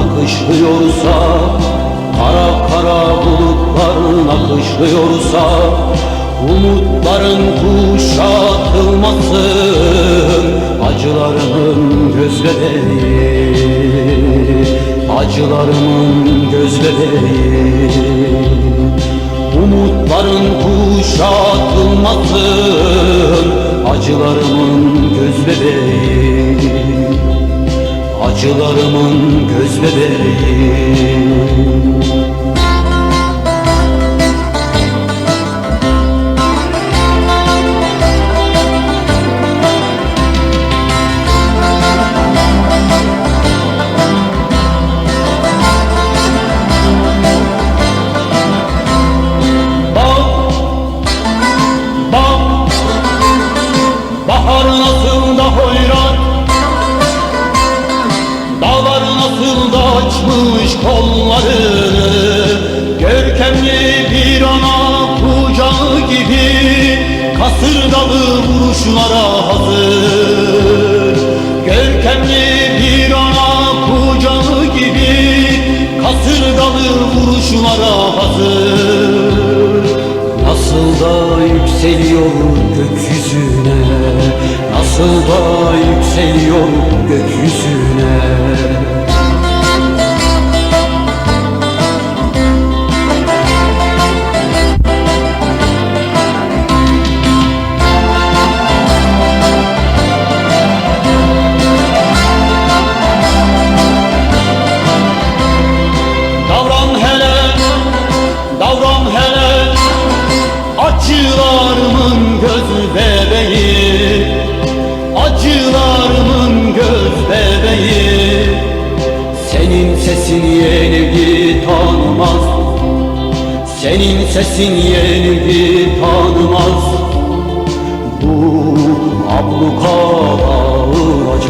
akışlıyorsa Kara kara bulutların akışlıyorsa Umutların kuşatılmasın Acılarımın gözleri Acılarımın gözleri. Umutların kuşatılmasın Acılarımın gözleri. Acılarımın göz bebeği Bahar nasıl da hoyrat kollarını Görkemli bir ana kucağı gibi Kasırgalı vuruşlara hazır. Görkemli bir ana kucağı gibi Kasırgalı vuruşlara hazır. Nasıl da yükseliyor gökyüzüne Nasıl da yükseliyor gökyüzüne Senin sesin yenilgi tanımaz. Bu abluka dağılacak